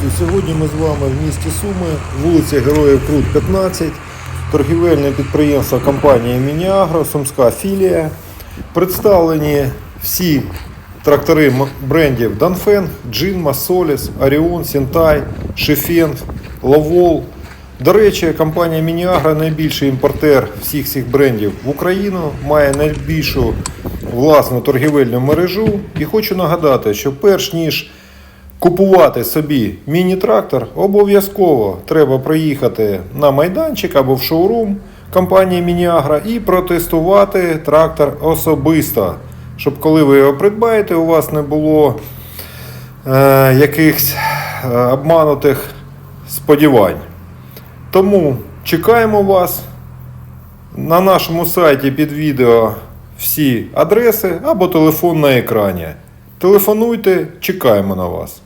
друзі, сьогодні ми з вами в місті Суми, вулиця Героїв Крут 15, торгівельне підприємство компанії Мініагро, Сумська філія. Представлені всі трактори брендів Данфен, Джинма, Соліс, Оріон, Сінтай, Шефен, Лавол. До речі, компанія Мініагро найбільший імпортер всіх цих брендів в Україну, має найбільшу власну торгівельну мережу. І хочу нагадати, що перш ніж Купувати собі міні-трактор обов'язково треба приїхати на майданчик або в шоурум компанії Мініагра і протестувати трактор особисто, щоб коли ви його придбаєте, у вас не було е, якихось е, обманутих сподівань. Тому чекаємо вас на нашому сайті під відео всі адреси або телефон на екрані. Телефонуйте, чекаємо на вас.